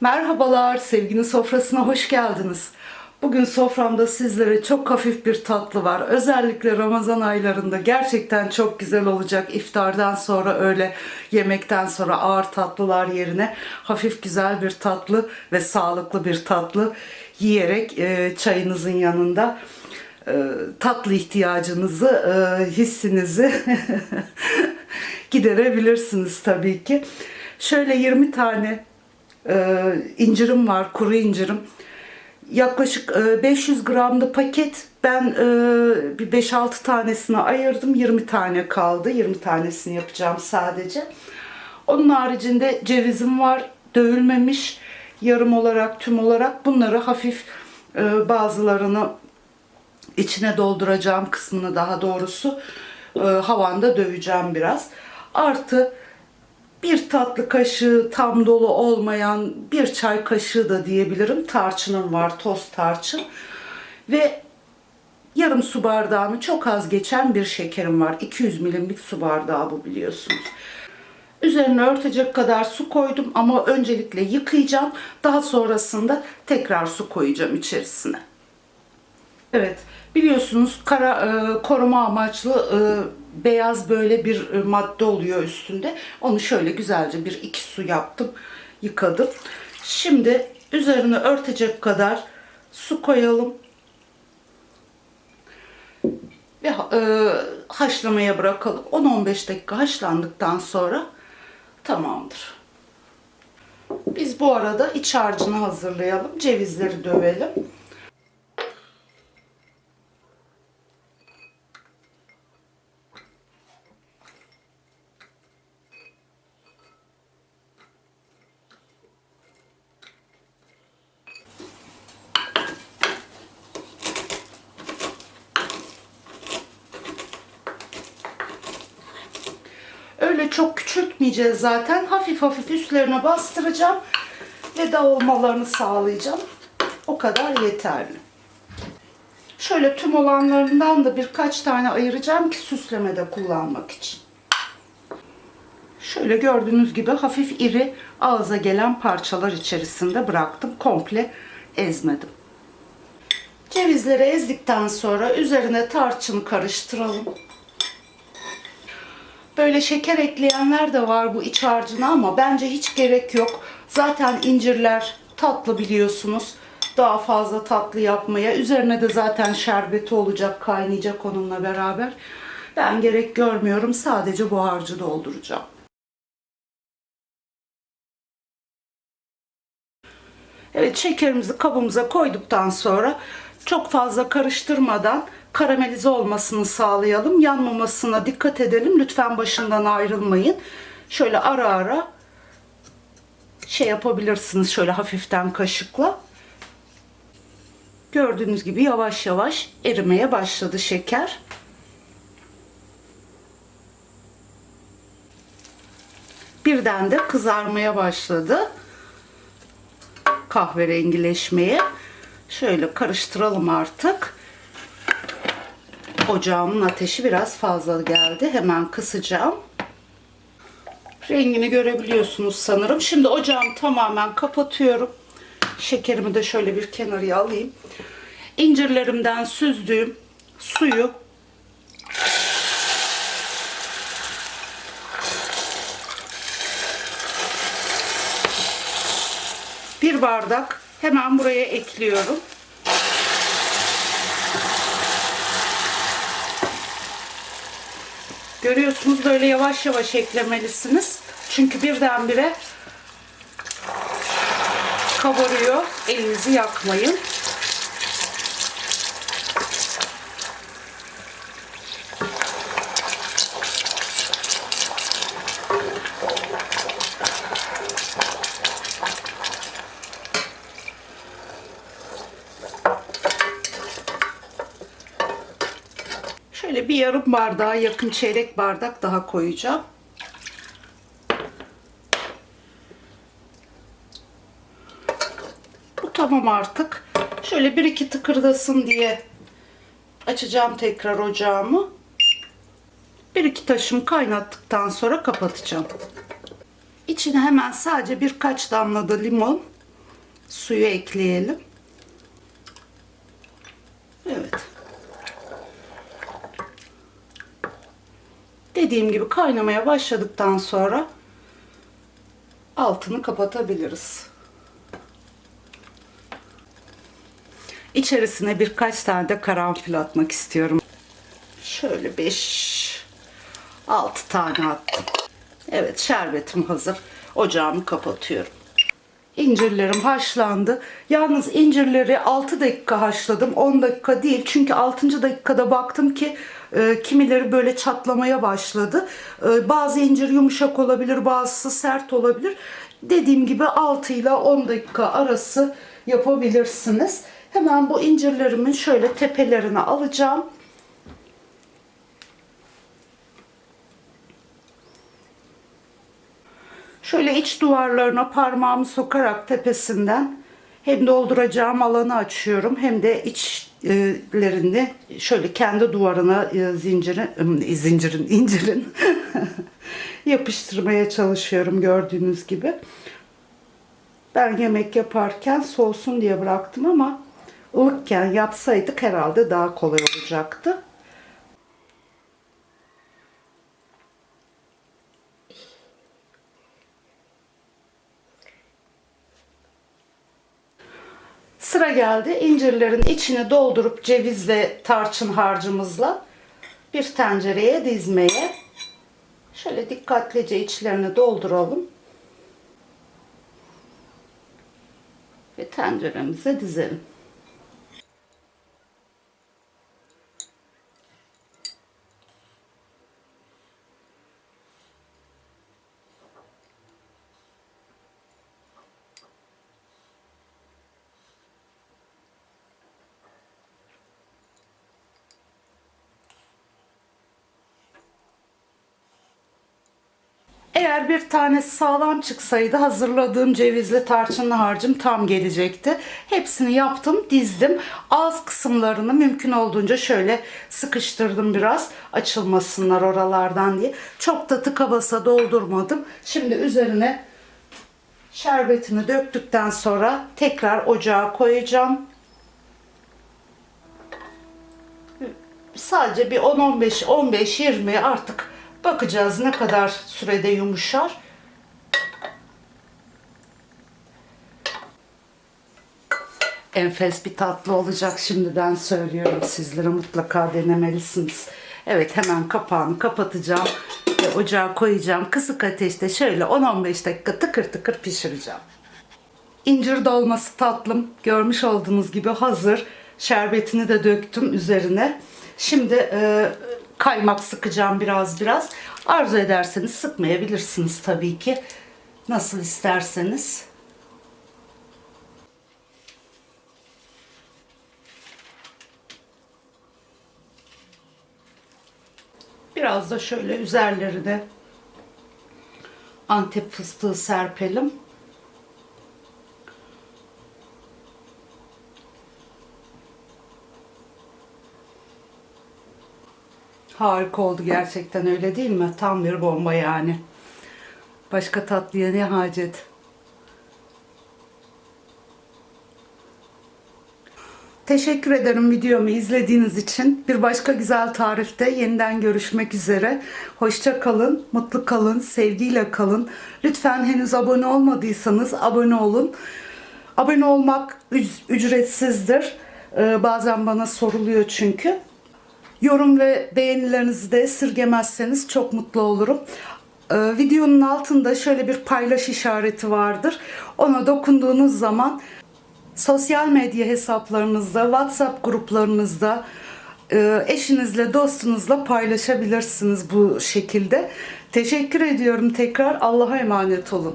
Merhabalar, sevginin sofrasına hoş geldiniz. Bugün soframda sizlere çok hafif bir tatlı var. Özellikle Ramazan aylarında gerçekten çok güzel olacak. İftardan sonra öyle yemekten sonra ağır tatlılar yerine hafif güzel bir tatlı ve sağlıklı bir tatlı yiyerek e, çayınızın yanında e, tatlı ihtiyacınızı, e, hissinizi giderebilirsiniz tabii ki. Şöyle 20 tane e, incirim var, kuru incirim. Yaklaşık e, 500 gramlı paket. Ben e, bir 5-6 tanesini ayırdım. 20 tane kaldı. 20 tanesini yapacağım sadece. Onun haricinde cevizim var. Dövülmemiş. Yarım olarak, tüm olarak bunları hafif e, bazılarını içine dolduracağım kısmını daha doğrusu e, havanda döveceğim biraz. Artı bir tatlı kaşığı tam dolu olmayan bir çay kaşığı da diyebilirim. Tarçınım var, toz tarçın. Ve yarım su bardağını çok az geçen bir şekerim var. 200 milimlik su bardağı bu biliyorsunuz. Üzerine örtecek kadar su koydum ama öncelikle yıkayacağım. Daha sonrasında tekrar su koyacağım içerisine. Evet, biliyorsunuz kara e, koruma amaçlı e, beyaz böyle bir e, madde oluyor üstünde. Onu şöyle güzelce bir iki su yaptım, yıkadım. Şimdi üzerine örtecek kadar su koyalım ve e, haşlamaya bırakalım. 10-15 dakika haşlandıktan sonra tamamdır. Biz bu arada iç harcını hazırlayalım. Cevizleri dövelim. Küçültmeyeceğiz zaten. Hafif hafif üstlerine bastıracağım ve dağılmalarını sağlayacağım. O kadar yeterli. Şöyle tüm olanlarından da birkaç tane ayıracağım ki süslemede kullanmak için. Şöyle gördüğünüz gibi hafif iri ağza gelen parçalar içerisinde bıraktım. Komple ezmedim. Cevizleri ezdikten sonra üzerine tarçın karıştıralım. Böyle şeker ekleyenler de var bu iç harcına ama bence hiç gerek yok. Zaten incirler tatlı biliyorsunuz. Daha fazla tatlı yapmaya. Üzerine de zaten şerbeti olacak, kaynayacak onunla beraber. Ben gerek görmüyorum. Sadece bu harcı dolduracağım. Evet şekerimizi kabımıza koyduktan sonra çok fazla karıştırmadan karamelize olmasını sağlayalım. Yanmamasına dikkat edelim. Lütfen başından ayrılmayın. Şöyle ara ara şey yapabilirsiniz şöyle hafiften kaşıkla. Gördüğünüz gibi yavaş yavaş erimeye başladı şeker. Birden de kızarmaya başladı. Kahverengileşmeye. Şöyle karıştıralım artık. Ocağımın ateşi biraz fazla geldi. Hemen kısacağım. Rengini görebiliyorsunuz sanırım. Şimdi ocağımı tamamen kapatıyorum. Şekerimi de şöyle bir kenarıya alayım. İncirlerimden süzdüğüm suyu bir bardak hemen buraya ekliyorum. Görüyorsunuz böyle yavaş yavaş eklemelisiniz. Çünkü birdenbire kabarıyor. Elinizi yakmayın. Şöyle bir yarım bardağa yakın çeyrek bardak daha koyacağım. Bu tamam artık. Şöyle bir iki tıkırdasın diye açacağım tekrar ocağımı. Bir iki taşım kaynattıktan sonra kapatacağım. İçine hemen sadece birkaç damla da limon Suyu ekleyelim. Evet. Dediğim gibi kaynamaya başladıktan sonra altını kapatabiliriz. İçerisine birkaç tane de karanfil atmak istiyorum. Şöyle 5 6 tane attım. Evet şerbetim hazır. Ocağımı kapatıyorum. İncirlerim haşlandı. Yalnız incirleri 6 dakika haşladım. 10 dakika değil. Çünkü 6. dakikada baktım ki e, kimileri böyle çatlamaya başladı. E, bazı incir yumuşak olabilir, bazısı sert olabilir. Dediğim gibi 6 ile 10 dakika arası yapabilirsiniz. Hemen bu incirlerimin şöyle tepelerini alacağım. Şöyle iç duvarlarına parmağımı sokarak tepesinden hem dolduracağım alanı açıyorum hem de içlerini şöyle kendi duvarına e, zincirin, zincirin, incirin yapıştırmaya çalışıyorum gördüğünüz gibi. Ben yemek yaparken soğusun diye bıraktım ama ılıkken yapsaydık herhalde daha kolay olacaktı. Sıra geldi incirlerin içine doldurup ceviz ve tarçın harcımızla bir tencereye dizmeye. Şöyle dikkatlice içlerini dolduralım. Ve tenceremize dizelim. Eğer bir tane sağlam çıksaydı hazırladığım cevizli tarçınlı harcım tam gelecekti. Hepsini yaptım, dizdim. Ağız kısımlarını mümkün olduğunca şöyle sıkıştırdım biraz açılmasınlar oralardan diye. Çok da tıka basa doldurmadım. Şimdi üzerine şerbetini döktükten sonra tekrar ocağa koyacağım. Sadece bir 10-15, 15-20 artık Bakacağız ne kadar sürede yumuşar. Enfes bir tatlı olacak şimdiden söylüyorum sizlere mutlaka denemelisiniz. Evet hemen kapağını kapatacağım ve ocağa koyacağım. Kısık ateşte şöyle 10-15 dakika tıkır tıkır pişireceğim. İncir dolması tatlım görmüş olduğunuz gibi hazır. Şerbetini de döktüm üzerine. Şimdi e, kaymak sıkacağım biraz biraz. Arzu ederseniz sıkmayabilirsiniz tabii ki. Nasıl isterseniz. Biraz da şöyle üzerlerine Antep fıstığı serpelim. Harika oldu gerçekten öyle değil mi? Tam bir bomba yani. Başka tatlıya ne hacet? Teşekkür ederim videomu izlediğiniz için. Bir başka güzel tarifte yeniden görüşmek üzere. Hoşça kalın, mutlu kalın, sevgiyle kalın. Lütfen henüz abone olmadıysanız abone olun. Abone olmak ücretsizdir. Ee, bazen bana soruluyor çünkü. Yorum ve beğenilerinizi de esirgemezseniz çok mutlu olurum. Ee, videonun altında şöyle bir paylaş işareti vardır. Ona dokunduğunuz zaman sosyal medya hesaplarınızda, WhatsApp gruplarınızda e, eşinizle, dostunuzla paylaşabilirsiniz bu şekilde. Teşekkür ediyorum tekrar. Allah'a emanet olun.